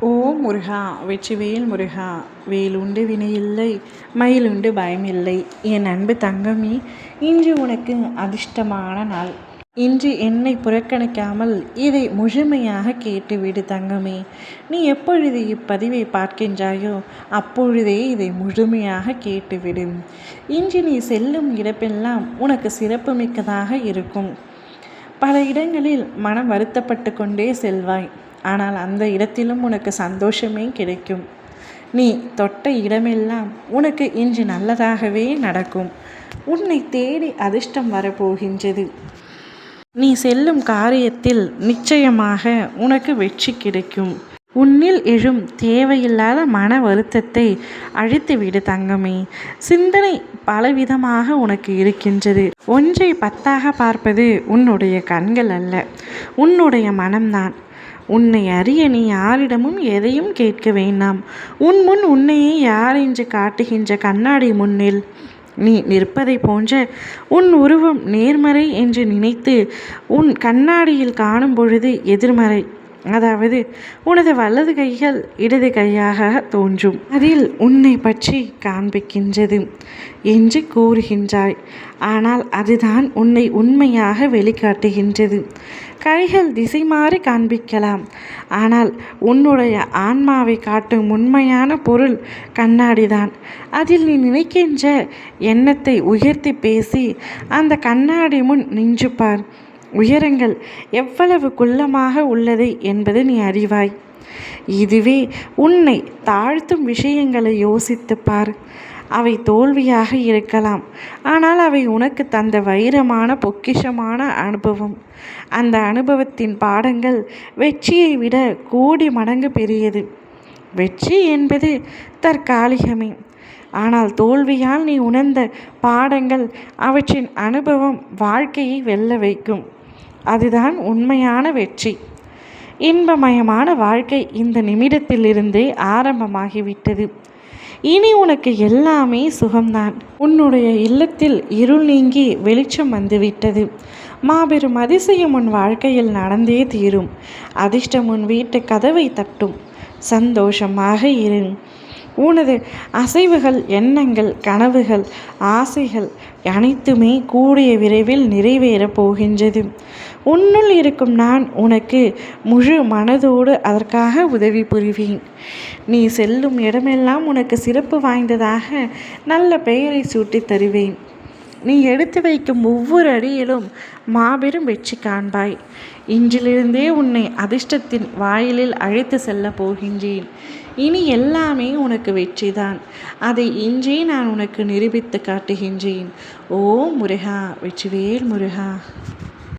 ஓ முருகா வெற்றிவேல் முருகா வேலுண்டு வினையில்லை மயிலுண்டு பயமில்லை. என் அன்பு தங்கமே இன்று உனக்கு அதிர்ஷ்டமான நாள். இன்று என்னை புறக்கணிக்காமல் இதை முழுமையாக கேட்டுவிடு தங்கமே. நீ எப்பொழுது இப்பதிவை பார்க்கின்றாயோ அப்பொழுதே இதை முழுமையாக கேட்டுவிடு. இன்று நீ செல்லும் இடப்பெல்லாம் உனக்கு சிறப்புமிக்கதாக இருக்கும். பல இடங்களில் மனம் வருத்தப்பட்டு கொண்டே செல்வாய். ஆனால் அந்த இடத்திலும் உனக்கு சந்தோஷமே கிடைக்கும். நீ தொட்ட இடமெல்லாம் உனக்கு இன்று நல்லதாகவே நடக்கும். உன்னை தேடி அதிர்ஷ்டம் வரப்போகின்றது. நீ செல்லும் காரியத்தில் நிச்சயமாக உனக்கு வெற்றி கிடைக்கும். உன்னில் எழும் தேவையில்லாத மன வருத்தத்தை அழித்துவிடு தங்கமே. சிந்தனை பலவிதமாக உனக்கு இருக்கின்றது. ஒன்றை பத்தாக பார்ப்பது உன்னுடைய கண்கள் அல்ல உன்னுடைய மனம்தான். உன்னை அறிய நீ யாரிடமும் எதையும் கேட்க வேண்டாம். உன் முன் உன்னையே யார் என்று காட்டுகின்ற கண்ணாடி முன்னில் நீ நிற்பதை போன்ற உன் உருவம் நேர்மறை என்று நினைத்து உன் கண்ணாடியில் காணும் பொழுது எதிர்மறை. அதாவது உனது வலது கைகள் இடது கையாக தோன்றும். அதில் உன்னை பற்றி காண்பிக்கின்றது என்று கூறுகின்றாய். ஆனால் அதுதான் உன்னை உண்மையாக வெளிக்காட்டுகின்றது. கைகள் திசை மாறி காண்பிக்கலாம். ஆனால் உன்னுடைய ஆன்மாவை காட்டும் உண்மையான பொருள் கண்ணாடிதான். அதில் நீ நினைக்கின்ற எண்ணத்தை உயர்த்தி பேசி அந்த கண்ணாடி முன் நின்றுப்பார். பார் உயரங்கள் எவ்வளவு குள்ளமாக உள்ளது என்பது நீ அறிவாய். இதுவே உன்னை தாழ்த்தும் விஷயங்களை யோசித்து பார். அவை தோல்வியாக இருக்கலாம். ஆனால் அவை உனக்கு தந்த வைரமான பொக்கிஷமான அனுபவம். அந்த அனுபவத்தின் பாடங்கள் வெற்றியை விட கோடி மடங்கு பெரியது. வெற்றி என்பது தற்காலிகமே. ஆனால் தோல்வியால் நீ உணர்ந்த பாடங்கள் அவற்றின் அனுபவம் வாழ்க்கையை வெல்ல வைக்கும். அதுதான் உண்மையான வெற்றி. இன்பமயமான வாழ்க்கை இந்த நிமிடத்திலிருந்தே ஆரம்பமாகிவிட்டது. இனி உனக்கு எல்லாமே சுகம்தான். உன்னுடைய இல்லத்தில் இருள் நீங்கி வெளிச்சம் வந்துவிட்டது. மாபெரும் அதிசயம் உன் வாழ்க்கையில் நடந்தே தீரும். அதிர்ஷ்டம் உன் வீட்டு கதவை தட்டும். சந்தோஷமாக இரு. உனது அசைவுகள் எண்ணங்கள் கனவுகள் ஆசைகள் அனைத்துமே கூடிய விரைவில் நிறைவேறப் போகின்றது. உன்னுள் இருக்கும் நான் உனக்கு முழு மனதோடு அதற்காக உதவி புரிவேன். நீ செல்லும் இடமெல்லாம் உனக்கு சிறப்பு வாய்ந்ததாக நல்ல பெயரை சூட்டி தருவேன். நீ எடுத்து வைக்கும் ஒவ்வொரு அடியிலும் மாபெரும் வெற்றி காண்பாய். இன்றிலிருந்தே உன்னை அதிர்ஷ்டத்தின் வாயிலில் அழைத்து செல்லப் போகின்றேன். இனி எல்லாமே உனக்கு வெற்றிதான். அதை இன்றே நான் உனக்கு நிரூபித்து காட்டுகின்றேன். ஓ முருகா வெற்றிவேல் முருகா.